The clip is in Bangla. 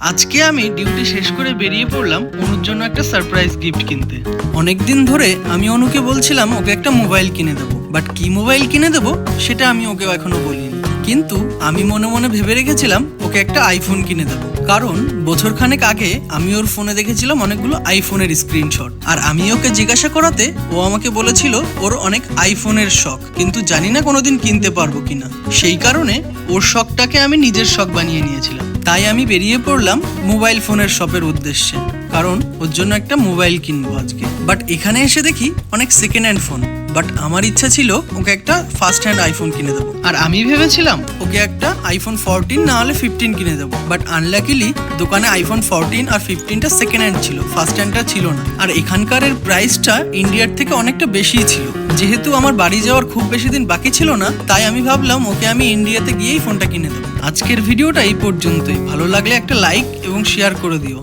আজকে আমি ডিউটি শেষ করে বেরিয়ে পড়লাম অনুর জন্য একটা সারপ্রাইজ গিফট কিনতে। অনেকদিন ধরে আমি অনুকে বলছিলাম ওকে একটা মোবাইল কিনে দেবো। বাট কি মোবাইল কিনে দেবো সেটা আমি ওকে এখনও বলিনি। কিন্তু আমি মনে মনে ভেবে রেখেছিলাম ওকে একটা আইফোন কিনে দেবো। কারণ বছরখানেক আগে আমি ওর ফোনে দেখেছিলাম অনেকগুলো আইফোনের স্ক্রিনশট আর আমি ওকে জিজ্ঞাসা করাতে ও আমাকে বলেছিল ওর অনেক আইফোনের শখ। কিন্তু জানি না কোনোদিন কিনতে পারব কিনা। সেই কারণে ওর শখটাকে আমি নিজের শখ বানিয়ে নিয়েছিলাম। তাই আমি বেরিয়ে পড়লাম মোবাইল ফোনের শপের উদ্দেশ্যে। কারণ ওর জন্য একটা মোবাইল কিনবো আজকে। বাট এখানে এসে দেখি অনেক সেকেন্ড হ্যান্ড ফোন বাট আমার ইচ্ছা ছিল ওকে একটা ফার্স্ট হ্যান্ড আইফোন কিনে দেবো। আর আমি ভেবেছিলাম ওকে একটা আইফোন ফোরটিন না হলে ফিফটিন কিনে দেবো। বাট আনলাকিলি দোকানে আইফোন ফোরটিন আর ফিফটিনটা সেকেন্ড হ্যান্ড ছিল। ফার্স্ট হ্যান্ডটা ছিল না। আর এখানকার এর প্রাইসটা ইন্ডিয়ার থেকে অনেকটা বেশিই ছিল। যেহেতু আমার বাড়ি যাওয়ার খুব বেশি দিন বাকি ছিল না, তাই আমি ভাবলাম ওকে আমি ইন্ডিয়াতে গিয়েই ফোনটা কিনে দেবো। আজকের ভিডিওটা এই পর্যন্তই। ভালো লাগলে একটা লাইক এবং শেয়ার করে দিও।